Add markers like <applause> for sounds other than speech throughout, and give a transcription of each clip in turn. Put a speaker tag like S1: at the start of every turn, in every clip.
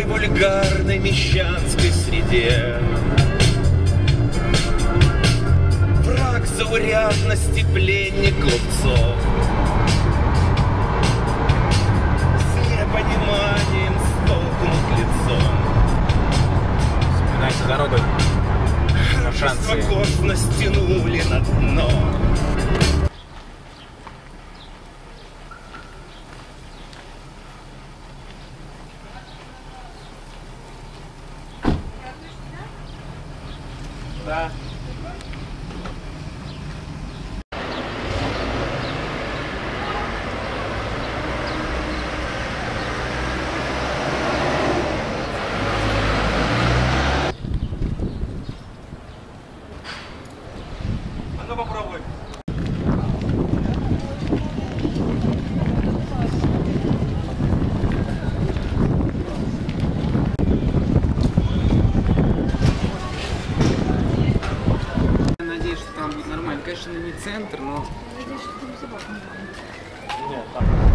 S1: такой вульгарной мещанской среде. Враг заурядности пленник глупцов. С непониманием столкнут лицом.
S2: Вспоминается дорога во Франции.
S1: Косно стянули на дно.
S2: Конечно, не центр, но... Нет, там...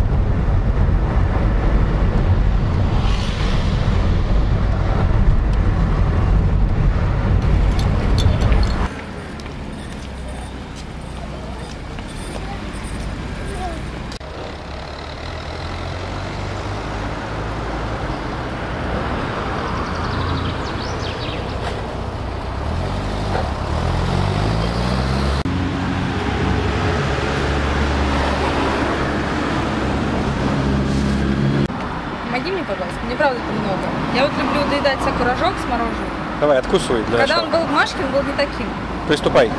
S3: много. Я вот люблю доедать всякий рожок с мороженым.
S4: Давай, откусывай
S3: Когда он был в Машке, он был не таким.
S4: Приступай.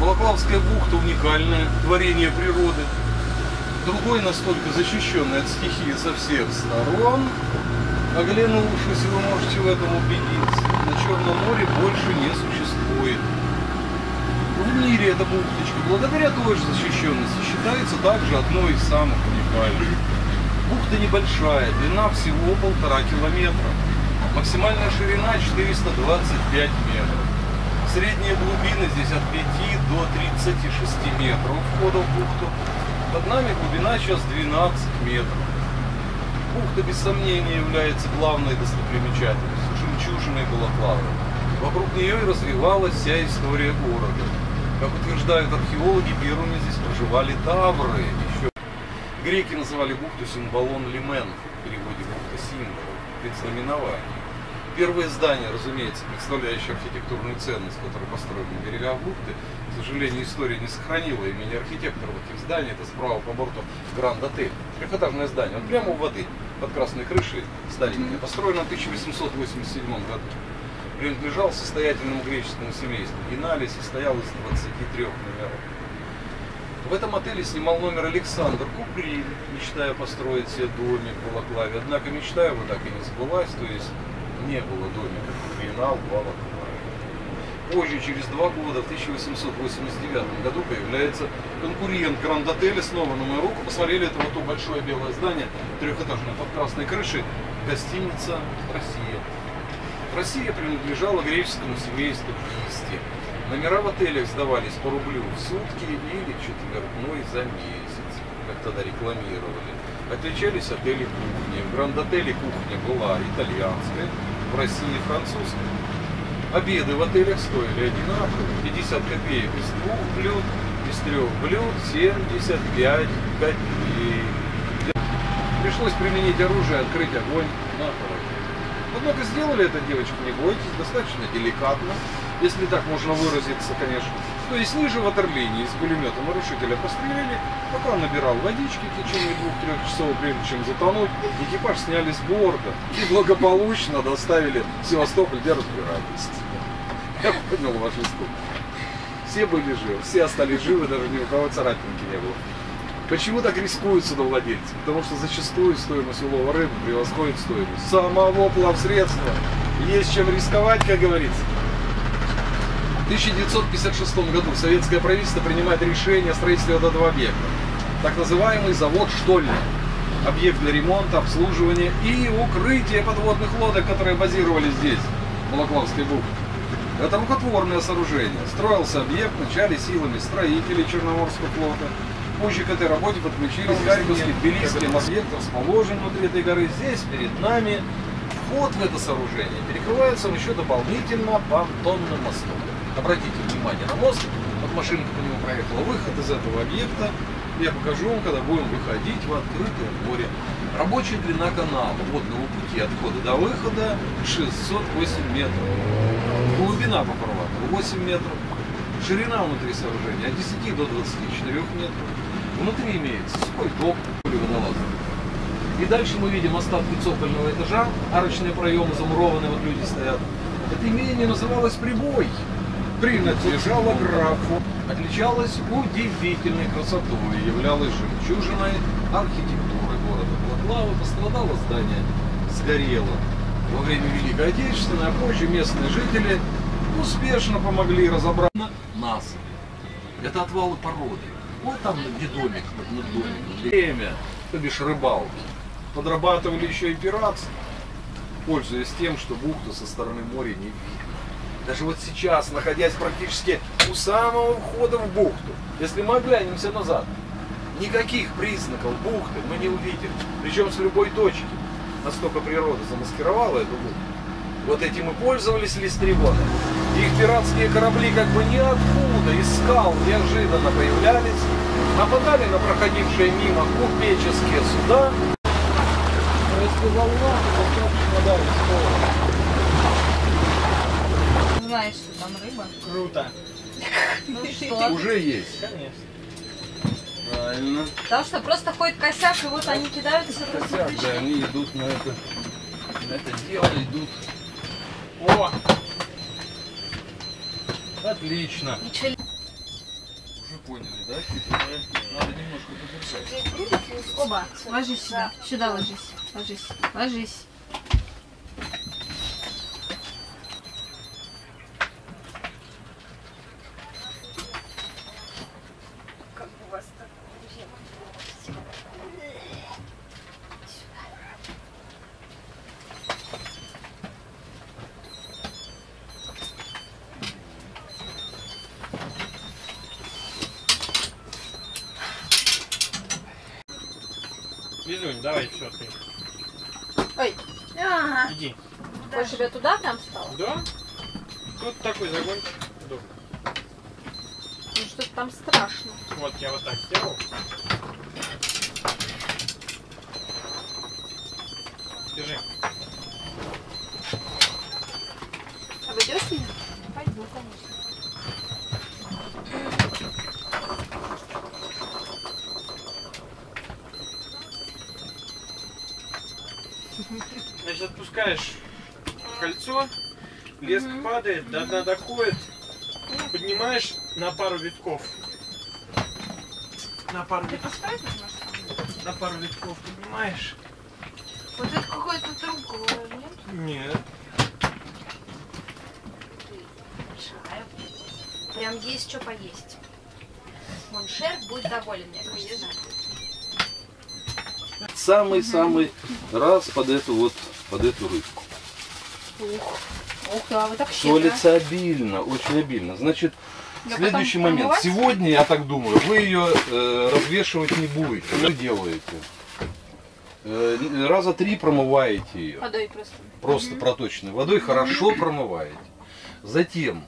S5: Балаклавская бухта уникальное творение природы. Другой настолько защищенный от стихии со всех сторон. Оглянувшись, вы можете в этом убедиться. На Черном море больше не существует. В мире эта бухточка, благодаря той же защищенности, считается также одной из самых уникальных. Бухта небольшая, длина всего полтора километра. Максимальная ширина 425 метров. Средняя глубина здесь от 5 до 36 метров входа в бухту. Под нами глубина сейчас 12 метров. Бухта без сомнения является главной достопримечательностью, жемчужиной Балаклавы. Вокруг нее и развивалась вся история города. Как утверждают археологи, первыми здесь проживали тавры. Еще греки называли бухту Симбалон Лимен, в переводе бухта символ, предзнаменование. Первое здание, разумеется, представляющее архитектурную ценность, которое построено на берегах бухты, к сожалению, история не сохранила имени архитектора этих зданий. Это справа по борту Гранд Отель. Трехэтажное здание. Он прямо у воды, под красной крышей, старенькое. Построено в 1887 году. Принадлежал состоятельному греческому семейству. Генналий состоял из 23 номеров. В этом отеле снимал номер Александр Куприн, мечтая построить себе домик в Балаклаве. Однако мечта его так и не сбылась, то есть не было домика в Балаклаве. Позже, через два года, в 1889 году, появляется конкурент Гранд Отеля, снова на мою руку. Посмотрели, это вот то большое белое здание, трехэтажное под красной крышей, гостиница «Россия». Россия принадлежала греческому семейству Кисти. Номера в отелях сдавались по рублю в сутки или четвертной за месяц, как тогда рекламировали. Отличались отели кухни. В Гранд-отеле кухня была итальянская, в России французская. Обеды в отелях стоили одинаково. 50 копеек из двух блюд, из трех блюд 75 копеек. Пришлось применить оружие, открыть огонь на. Однако сделали это, девочки, не бойтесь, достаточно деликатно, если так можно выразиться, конечно. То есть ниже ватерлинии из пулемета нарушителя пострелили, пока он набирал водички в течение двух-трех часов, прежде чем затонуть, экипаж сняли с борта и благополучно доставили в Севастополь для разбирательства. Я понял ваш испуг. Все были живы, все остались живы, даже ни у кого царапинки не было. Почему так рискуют судовладельцы? Потому что зачастую стоимость улова рыбы превосходит стоимость самого плавсредства. Есть чем рисковать, как говорится. В 1956 году советское правительство принимает решение о строительстве вот этого объекта. Так называемый завод Штольня. Объект для ремонта, обслуживания и укрытия подводных лодок, которые базировались здесь, в Балаклавской бухте. Это рукотворное сооружение. Строился объект в начале силами строителей Черноморского флота. Позже к этой работе подключились Харьковский, Тбилисский объект расположен внутри этой горы. Здесь перед нами вход в это сооружение перекрывается еще дополнительно понтонным мостом. Обратите внимание на мост, вот машинка по нему проехала. Выход из этого объекта я покажу вам, когда будем выходить в открытое море. Рабочая длина канала водного пути от входа до выхода 608 метров. Глубина по фарватеру 8 метров. Ширина внутри сооружения от 10 до 24 метров. Внутри имеется сухой док, водолазный. И дальше мы видим остатки цокольного этажа, арочные проемы замурованные, вот люди стоят. Это имение называлось Прибой. Принадлежало графу, отличалось удивительной красотой, являлось жемчужиной архитектуры города Балаклавы, пострадало здание, сгорело. Во время Великой Отечественной, а позже местные жители успешно помогли разобраться нас. Это отвалы породы. Вот там где домик, под над домиком. Время, то бишь рыбалки. Подрабатывали еще и пиратство, пользуясь тем, что бухту со стороны моря не видно. Даже вот сейчас, находясь практически у самого входа в бухту, если мы оглянемся назад, никаких признаков бухты мы не увидим. Причем с любой точки. Настолько природа замаскировала эту бухту. Вот этим и пользовались листрионы. Их пиратские корабли как бы ниоткуда, из скал неожиданно появлялись, нападали на проходившие мимо купеческие суда. Если волна, то достаточно дали
S3: Знаешь, что там рыба?
S2: Круто.
S3: Ну <laughs> что?
S5: Уже есть.
S2: Конечно.
S5: Правильно.
S3: Потому что просто ходит косяк, и вот они кидаются
S5: Косяк, да, они идут на это, на это дело, идут.
S2: О!
S5: Отлично.
S3: Ничего
S5: Уже поняли, да? Надо немножко подержать.
S3: Оба, ложись сюда. Сюда ложись. Ложись. Ложись.
S2: Лизунь, давай еще ты.
S3: Ой. Ага.
S2: Иди.
S3: Больше тебе туда прям стало?
S2: Да? Тут такой загончик.
S3: Ну что-то там страшно.
S2: Вот я вот так сделал. Держи. Отпускаешь кольцо, леск падает, до дна доходит, поднимаешь на пару витков. На пару
S3: Ты
S2: витков. На пару витков поднимаешь.
S3: Вот это какой-то трубку, нет?
S2: Нет.
S3: Прям есть что поесть. Моншер будет доволен, мне кажется.
S5: Самый-самый раз под эту вот, под эту рыбку.
S3: Ух. Ух, да, вы так щедро.
S5: Солится обильно, очень обильно. Значит,
S3: Да
S5: следующий
S3: потом
S5: момент.
S3: промывать?
S5: Сегодня, я так думаю, вы ее э, развешивать не будете. Что делаете? Э, раза три промываете ее.
S3: Водой просто.
S5: Просто проточной водой хорошо промываете. Затем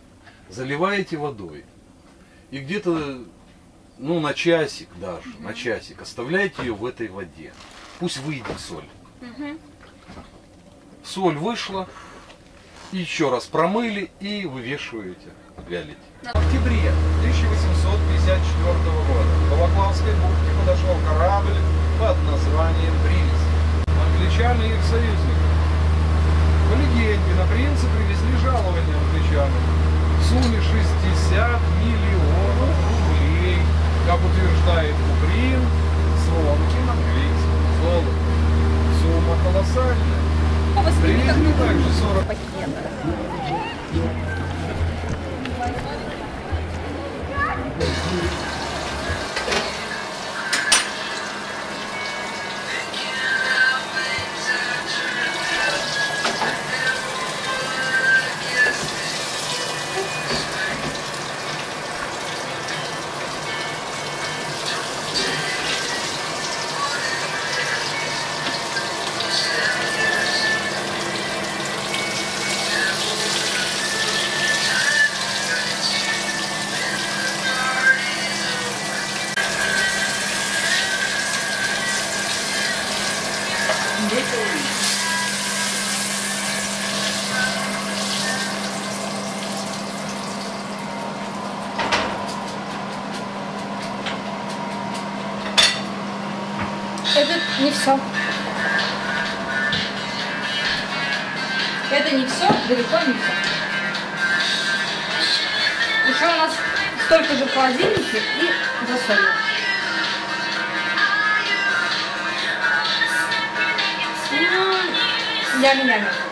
S5: заливаете водой. И где-то, ну, на часик даже, на часик оставляете ее в этой воде. Пусть выйдет соль.
S3: Мгм.
S5: Соль вышла, еще раз промыли и вывешиваете вялить. В октябре 1854 года к Балаклавской бухте подошел корабль под названием «Брилис». Англичане и их союзники. По легенде, на принца привезли жалование англичанам в сумме 60 миллионов рублей, как утверждает Куприн, звонким английским золотом. Сумма колоссальная.
S3: По восьми как
S5: Привезли также 40
S3: не все. Это не все, далеко не все. Еще у нас столько же в и засолено. М, Ями-ями.